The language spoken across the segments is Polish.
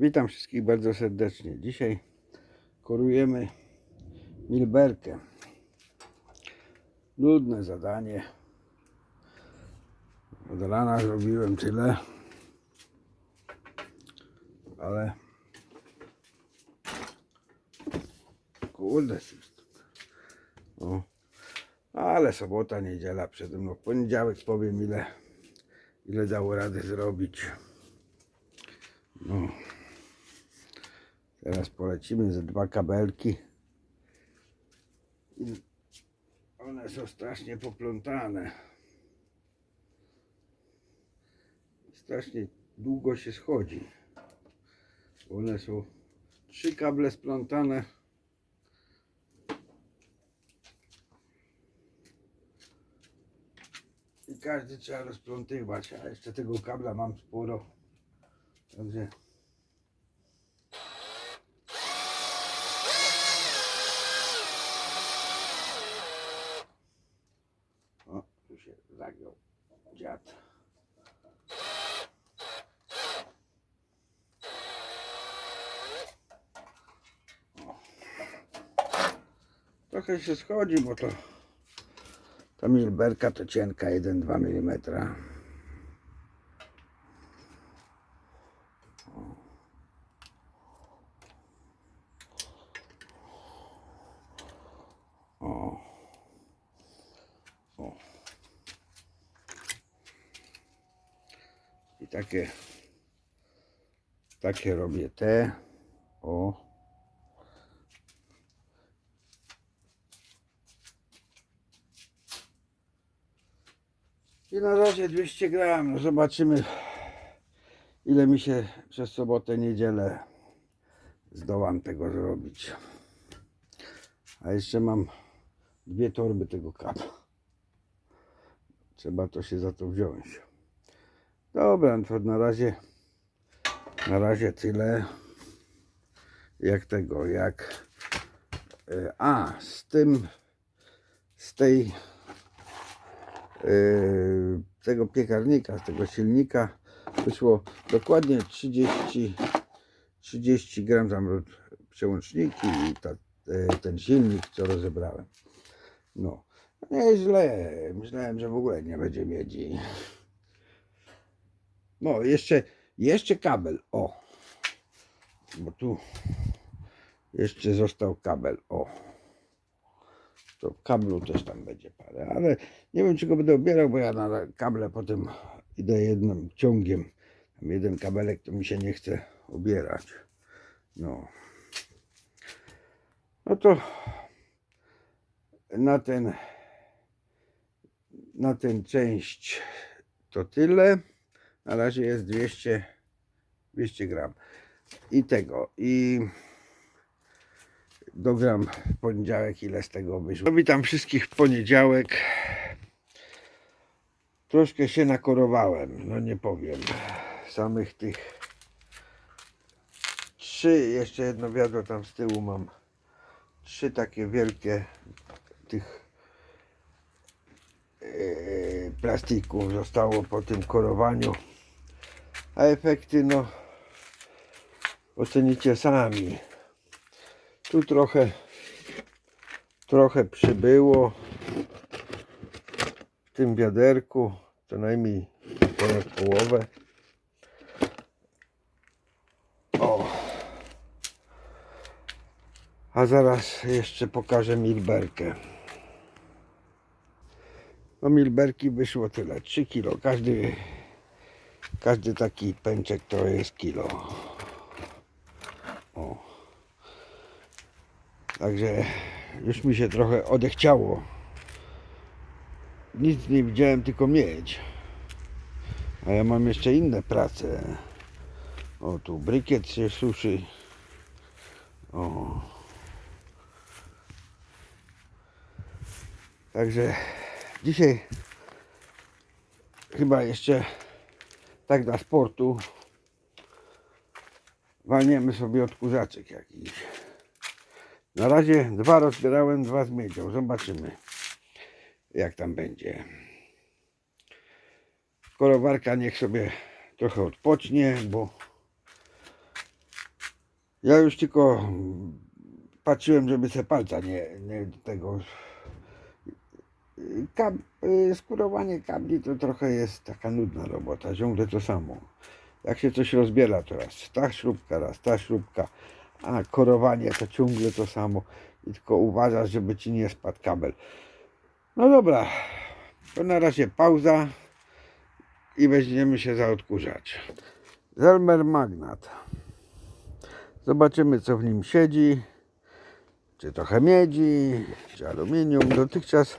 Witam wszystkich bardzo serdecznie. Dzisiaj korujemy milberkę. Nudne zadanie. Od rana zrobiłem tyle, ale kurde, o. ale sobota, niedziela przede mną. Poniedziałek powiem ile, ile dało rady zrobić. No. Teraz polecimy ze dwa kabelki. One są strasznie poplątane. Strasznie długo się schodzi. One są trzy kable splątane. I każdy trzeba rozplątywać, a jeszcze tego kabla mam sporo. Także O, tu się zagiął dziad. O. Trochę się schodzi, bo to ta milberka to cienka 1-2 mm. O. O. I takie takie robię te. O. I na razie 200 gram. Zobaczymy ile mi się przez sobotę, niedzielę zdołam tego zrobić. A jeszcze mam dwie torby tego kapa. Trzeba to się za to wziąć. Dobra, no to na razie na razie tyle jak tego, jak e, a z tym z tej tego piekarnika, z tego silnika wyszło dokładnie 30 30 gram tam przełączniki i ta, e, ten silnik, co rozebrałem. No, nieźle. Myślałem, że w ogóle nie będzie miedzi. No, jeszcze, jeszcze kabel. O, bo tu jeszcze został kabel. O, to kablu też tam będzie parę, ale nie wiem, czy go będę obierał, bo ja na kable potem idę jednym ciągiem. Tam jeden kabelek to mi się nie chce obierać. No. No to na ten na tę część to tyle. Na razie jest 200 200 gram. I tego i dogram poniedziałek ile z tego wyszło. Witam wszystkich w poniedziałek. Troszkę się nakorowałem, no nie powiem. Samych tych trzy, jeszcze jedno wiadro tam z tyłu mam. Trzy takie wielkie tych yy, plastików zostało po tym korowaniu. A efekty no ocenicie sami. Tu trochę trochę przybyło w tym wiaderku, co najmniej ponad połowę. O. A zaraz jeszcze pokażę milberkę. No milberki wyszło tyle, 3 kilo. Każdy, każdy taki pęczek to jest kilo. Także już mi się trochę odechciało. Nic nie widziałem, tylko mieć. A ja mam jeszcze inne prace. O, tu brykiet się suszy. O. Także dzisiaj chyba jeszcze tak dla sportu walniemy sobie odkurzaczek jakiś. Na razie dwa rozbierałem, dwa z miedzią. Zobaczymy jak tam będzie. Korowarka niech sobie trochę odpocznie, bo Ja już tylko patrzyłem, żeby se palca nie, nie tego. Kab, y, skurowanie kabli to trochę jest taka nudna robota, ciągle to samo. Jak się coś rozbiera, to raz ta śrubka, raz ta śrubka, a korowanie to ciągle to samo. I tylko uważasz, żeby ci nie spadł kabel. No dobra, to na razie pauza i weźmiemy się za odkurzacz. Zelmer Magnat. Zobaczymy co w nim siedzi. Czy trochę miedzi, czy aluminium. Dotychczas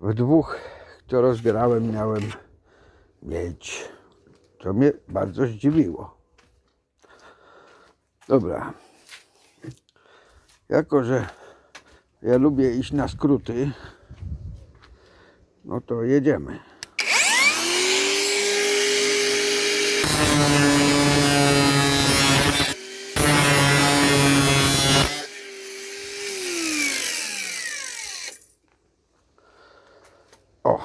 w dwóch, które rozbierałem, miałem miedź. To mnie bardzo zdziwiło. Dobra. Jako, że ja lubię iść na skróty, no to jedziemy. O!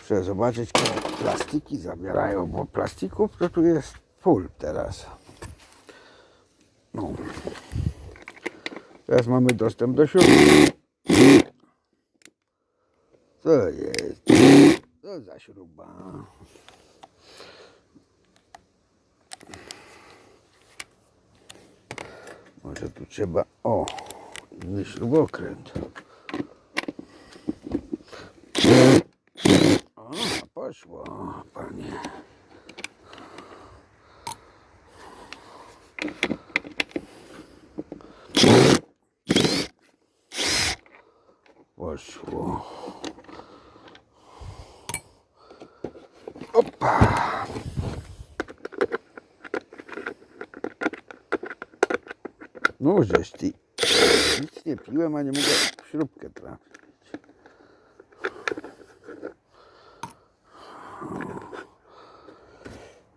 Muszę zobaczyć, kiedy plastiki zabierają, bo plastików to tu jest full teraz. No. Teraz mamy dostęp do śrubki. Co jest? Co za śruba? Może tu trzeba... O! Inny śrubokręt. O, poszło, panie. Poszło. Opa. No, żeś ty. Nic nie piłem, a nie mogę w śrubkę trafić.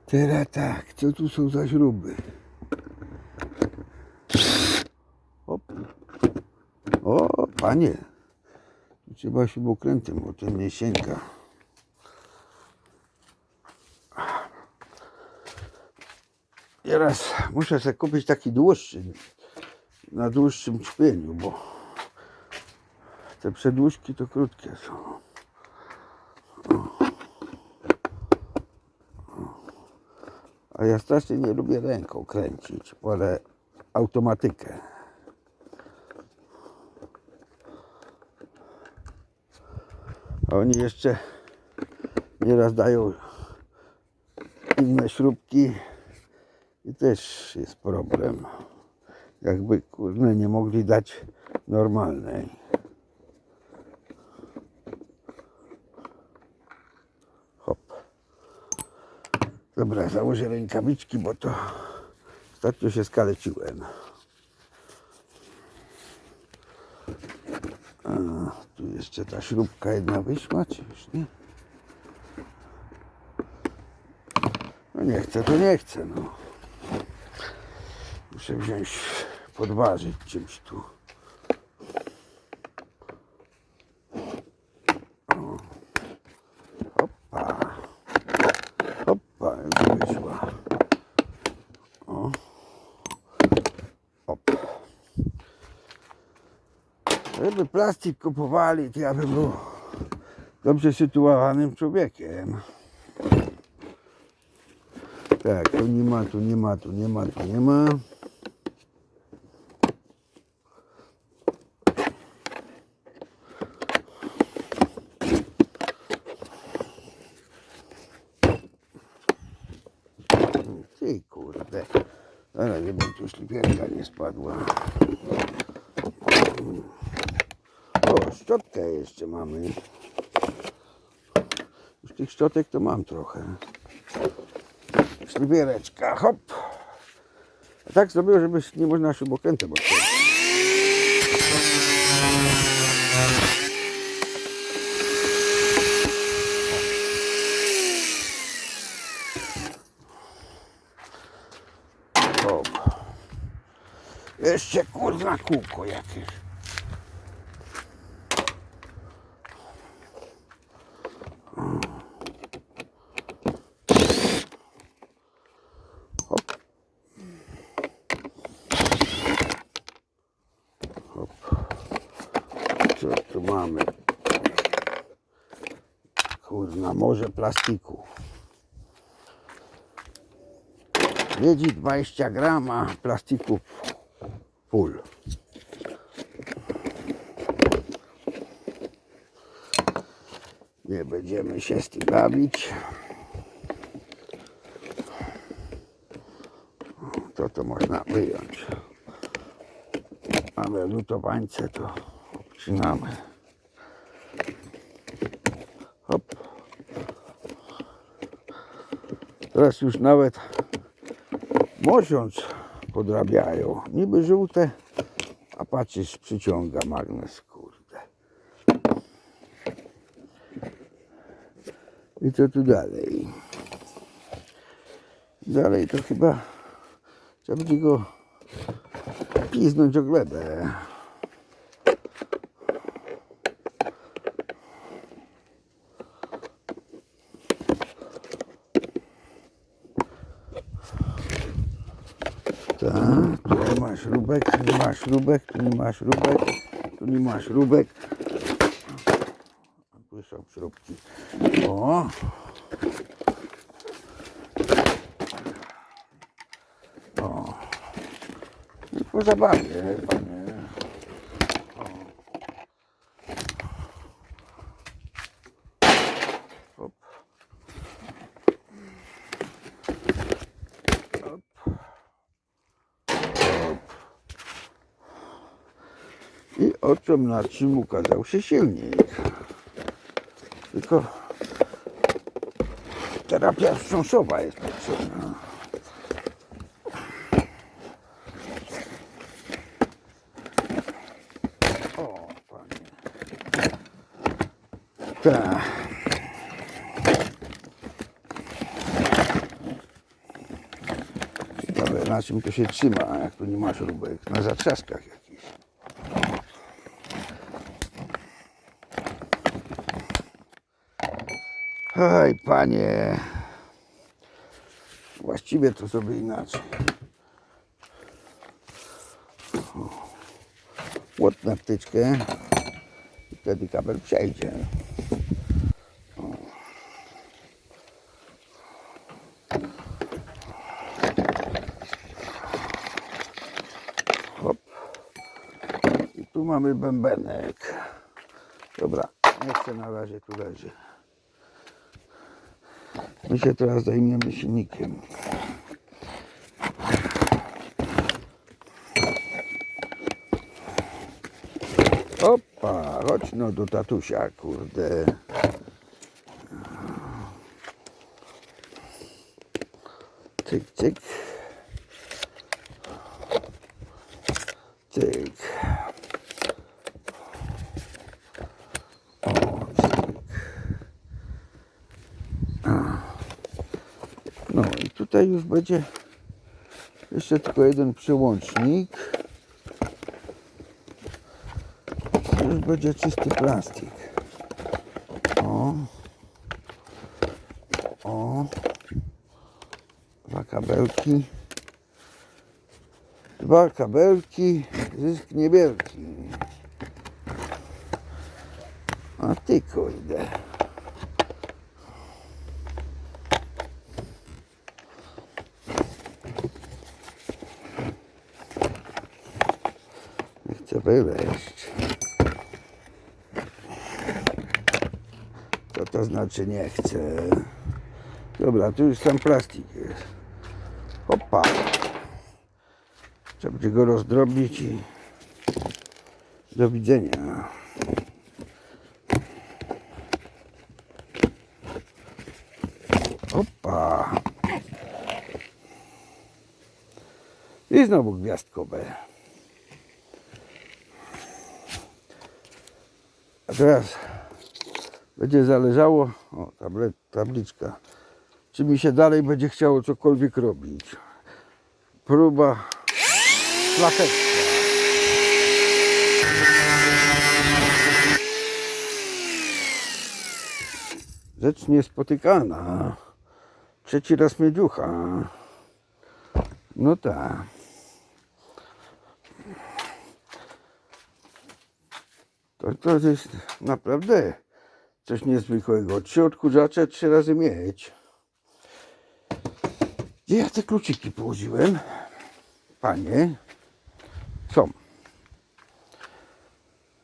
Teraz tak, co tu są za śruby? Hop. O, panie. Tu trzeba śrubokrętem, bo ten nie sięga. Teraz muszę sobie kupić taki dłuższy, na dłuższym czpieniu, bo te przedłużki to krótkie są. A ja strasznie nie lubię ręką kręcić, wolę automatykę. A oni jeszcze nieraz dają inne śrubki i też jest problem. Jakby kurde nie mogli dać normalnej. Hop. Dobra, założę rękawiczki, bo to ostatnio się skaleciłem. A, tu jeszcze ta śrubka jedna wyszła, czy już nie? No nie chcę, to nie chcę, no. Muszę wziąć, podważyć czymś tu. O. Hoppa. Hoppa, już wyszła. O. Hop. Gdyby plastik kupowali, to ja bym był dobrze sytuowanym człowiekiem. Tak, tu nie ma, tu nie ma, tu nie ma, tu nie ma. Ty kurde. Zaraz, szlifierka nie spadła. O, szczotkę jeszcze mamy. Już tych szczotek to mam trochę. Szlifiereczka, hop. A tak zrobił, żeby nie można śrubokrętem odkręcić. Jeszcze kurwa kółko jakieś. Hop. Co tu mamy? Kurna, morze plastiku. Wiedzi 20 grama plastików full. Nie będziemy się z tym bawić. To to można wyjąć. Mamy lutowańce, to obcinamy. Hop. Teraz już nawet mosiąc podrabiają. Niby żółte, a patrzysz, przyciąga magnes, kurde. I co tu dalej? Dalej to chyba trzeba będzie go piznąć o glebę. Tak, tu nie ma śrubek, tu nie ma śrubek, tu nie ma śrubek, tu nie ma śrubek. Tu śrubki. O! O! Po zabawie, panie. O. Hop. Hop. I oczom na czym ukazał się silnik. Tylko terapia wstrząsowa jest potrzebna. O, panie. Tak. Ciekawe, na czym to się trzyma, jak tu nie ma śrubek. Na zatrzaskach jakichś. Oj, panie. Właściwie to sobie inaczej. Łot na wtyczkę. I wtedy kabel przejdzie. Hop. I tu mamy bębenek. Dobra, nie chcę na razie tu leży. My się teraz zajmiemy silnikiem. Opa, chodź no do tatusia, kurde. Cyk, cyk. Cyk. O, cyk. No i tutaj już będzie jeszcze tylko jeden przełącznik. Już będzie czysty plastik. O. O. Dwa kabelki. Dwa kabelki. Zysk niewielki. A ty kurde. Chcę wyleść. Co to znaczy nie chcę? Dobra, tu już sam plastik jest. Opa. Trzeba będzie go rozdrobić i do widzenia. Opa. I znowu gwiazdkowe. Teraz będzie zależało, o tablet, tabliczka, czy mi się dalej będzie chciało cokolwiek robić. Próba szlachetna. Rzecz niespotykana. Trzeci raz miedziucha. No tak. To, to jest naprawdę coś niezwykłego. Trzy odkurzacze trzy razy mieć. Gdzie ja te kluczyki położyłem? Panie, są.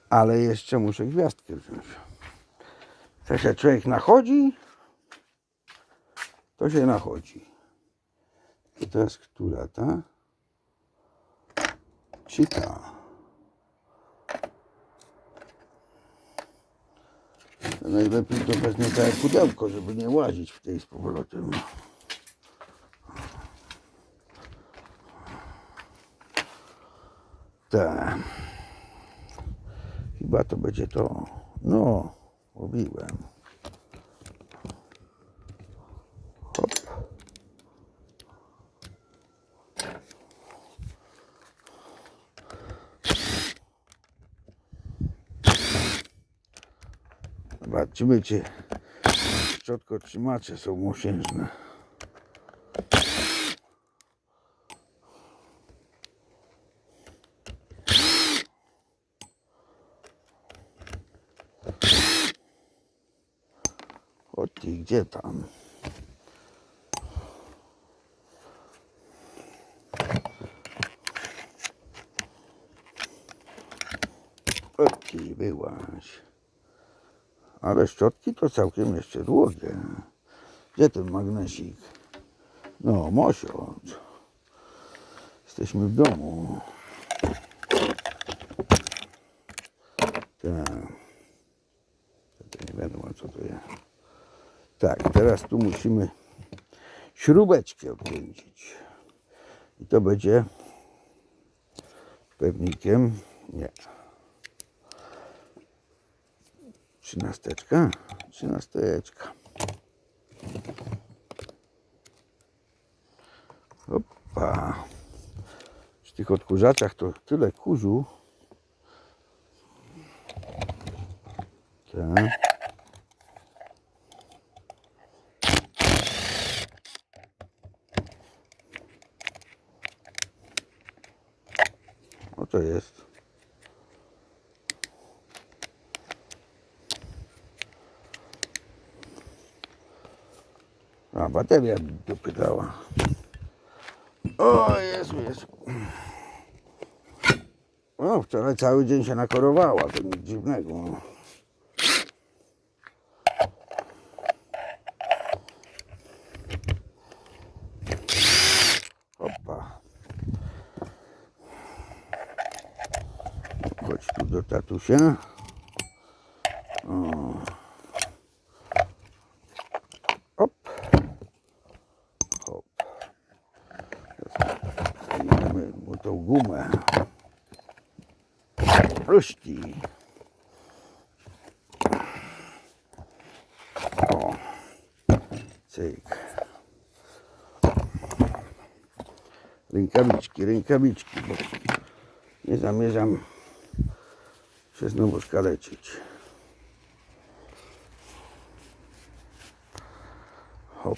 Ale jeszcze muszę gwiazdkę wziąć. To się człowiek nachodzi, to się nachodzi. I teraz która ta? Czy ta? Najlepiej to wezmę całe pudełko, żeby nie łazić w tej z powrotem. Tak. Chyba to będzie to. No, mówiłem. Hop. Zobaczymy, czy szczotkotrzymacze są mosiężne. O ty, gdzie tam? O ty, byłaś. Ale szczotki to całkiem jeszcze długie. Gdzie ten magnesik? No, mosiąc. Jesteśmy w domu. Tak. Nie wiadomo co to jest. Tak, teraz tu musimy śrubeczkę odkręcić. I to będzie pewnikiem. Nie. Trzynasteczka? Trzynasteczka. Opa. Przy tych odkurzaczach to tyle kurzu. Tak. O to jest. A bateria dopytała. O Jezu, Jezu. O, wczoraj cały dzień się nakorowała, to nic dziwnego. Opa. Chodź tu do tatusia. O. Hop. Hop. Zajmiemy mu tą gumę. Puści. O. Cyk. Rękawiczki, rękawiczki, bo nie zamierzam się znowu skaleczyć. Hop.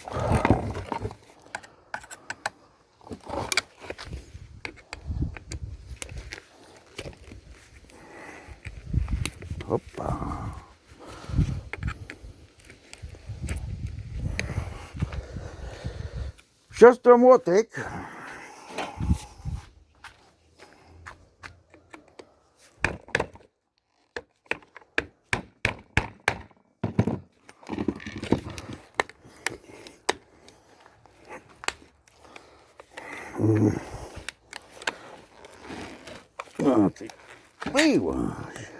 Hopa. Siostro Młotek. No ty byłaś.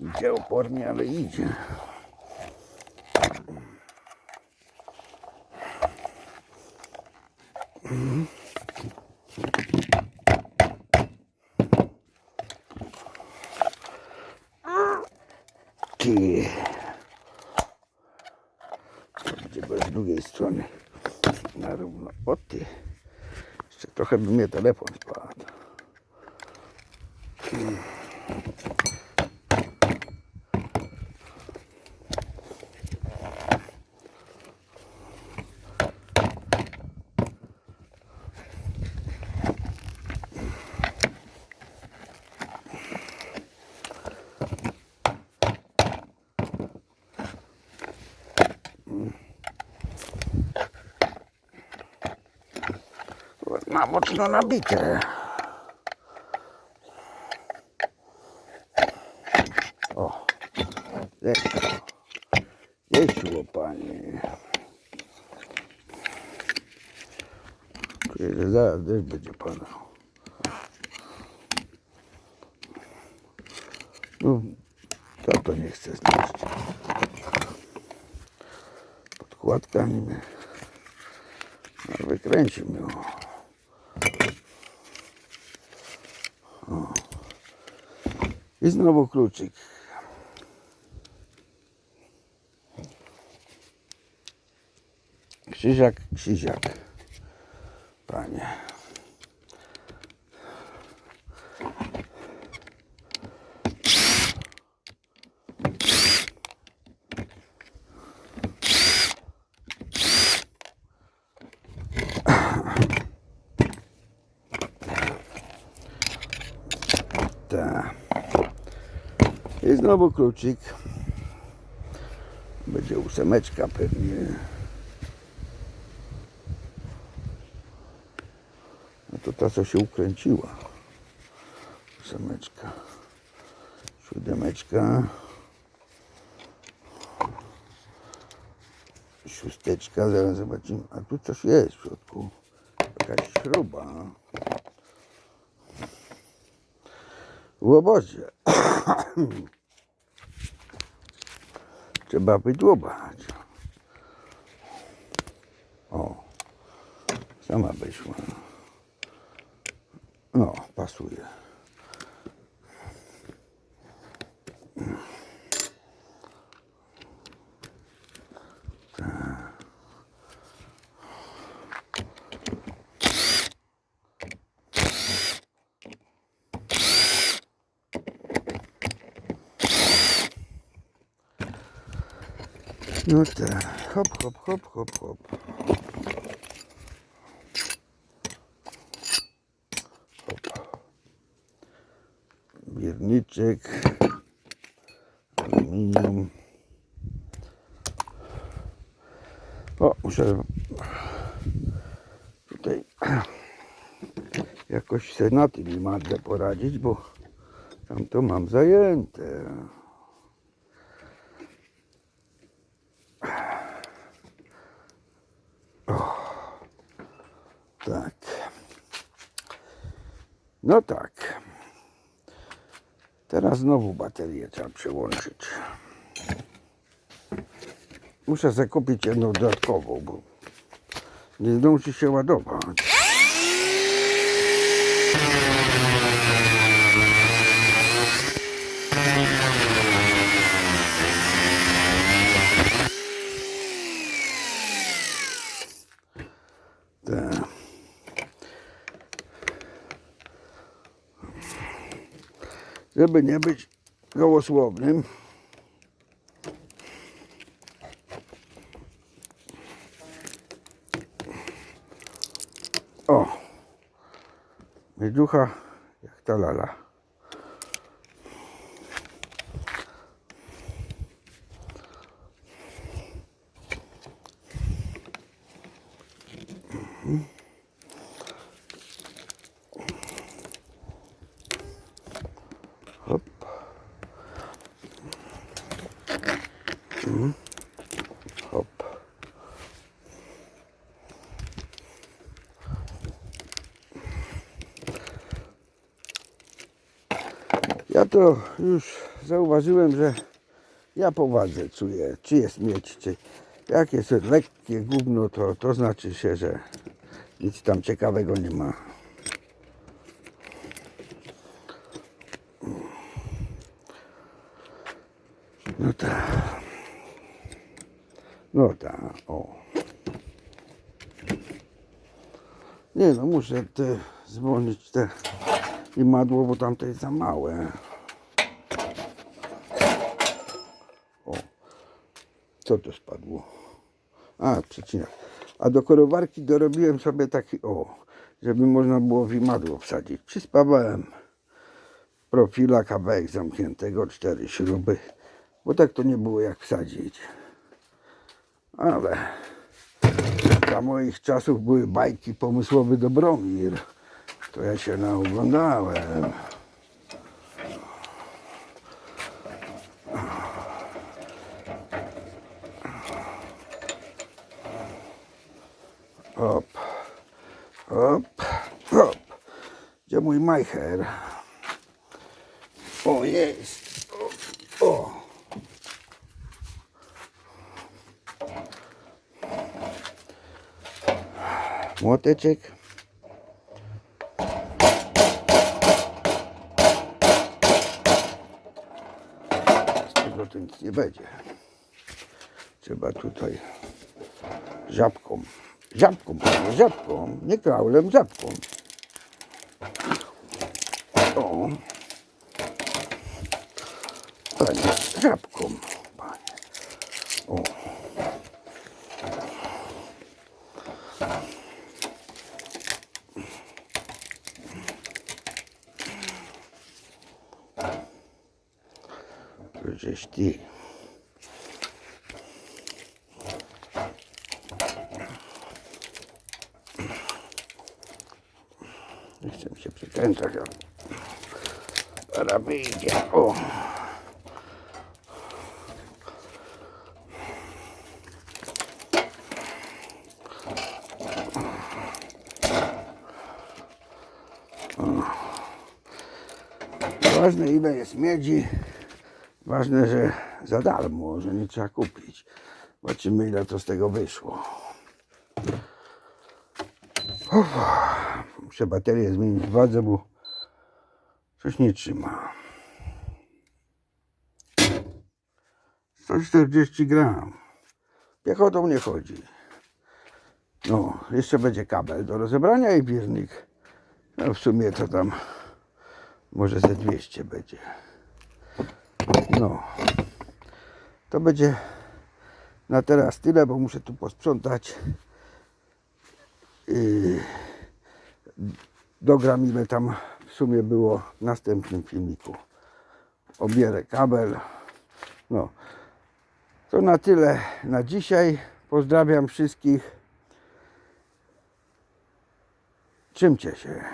Idzie opornie, ale idzie. Ty. To będzie bez drugiej strony. Na równo. O ma mocno nabite. O, lekko. Jeździło panie. Że zaraz deszcz będzie padał. No, to to nie chce znaleźć. Podkładka mnie. No, wykręci mnie. O. I znowu kluczyk. Krzyżak, krzyżak. Panie. Tak. I znowu kluczyk. Będzie ósemeczka pewnie. No to ta, co się ukręciła. Ósemeczka. Siódemeczka. Szósteczka, zaraz zobaczymy. A tu coś jest w środku. Jakaś śruba. W obozie. Trzeba wydłubać. O, sama wyszła. No, pasuje. No tak, hop, hop, hop, hop, hop. Hop. Bierniczek, aluminium. O, muszę tutaj jakoś sobie na tym mogę poradzić, bo tam to mam zajęte. Tak. No tak. Teraz znowu baterię trzeba przełączyć. Muszę zakupić jedną dodatkową, bo nie zdąży się ładować. Żeby nie być gołosłownym. O! Miedziucha jak ta lala. Ja to już zauważyłem, że ja po wadze czuję, czy jest mieć, czy jak jest lekkie gówno, to, to znaczy się, że nic tam ciekawego nie ma. No tak. No tak, o. Nie no, muszę te zwolnić te imadło, bo tamte jest za małe. O. Co to spadło? A, przecinak. A do korowarki dorobiłem sobie taki, o, żeby można było w imadło wsadzić. Przyspawałem profila kawałek zamkniętego, cztery śruby, bo tak to nie było jak wsadzić. Ale za moich czasów były bajki pomysłowy Dobromir. To ja się naoglądałem. Hop, hop, hop. Gdzie mój majcher? O, jest. O, o. Z tego to nie będzie. Trzeba tutaj żabką. Żabką, żabką. Nie kraulem, żabką. O. Żabką. Panie. O. Żeś ty. Nie chcę mi się przykręcać, ale teraz wyjdzie. O. Ważne ile jest miedzi. Ważne, że za darmo, że nie trzeba kupić. Zobaczymy ile to z tego wyszło. Muszę baterię zmienić w wadze, bo coś nie trzyma. 140 gram. Piechotą nie chodzi. No, jeszcze będzie kabel do rozebrania i biernik. No w sumie to tam może ze 200 będzie. No. To będzie na teraz tyle, bo muszę tu posprzątać. Yy, dogram ile tam w sumie było w następnym filmiku. Obierę kabel. No. To na tyle na dzisiaj. Pozdrawiam wszystkich. Trzymcie się.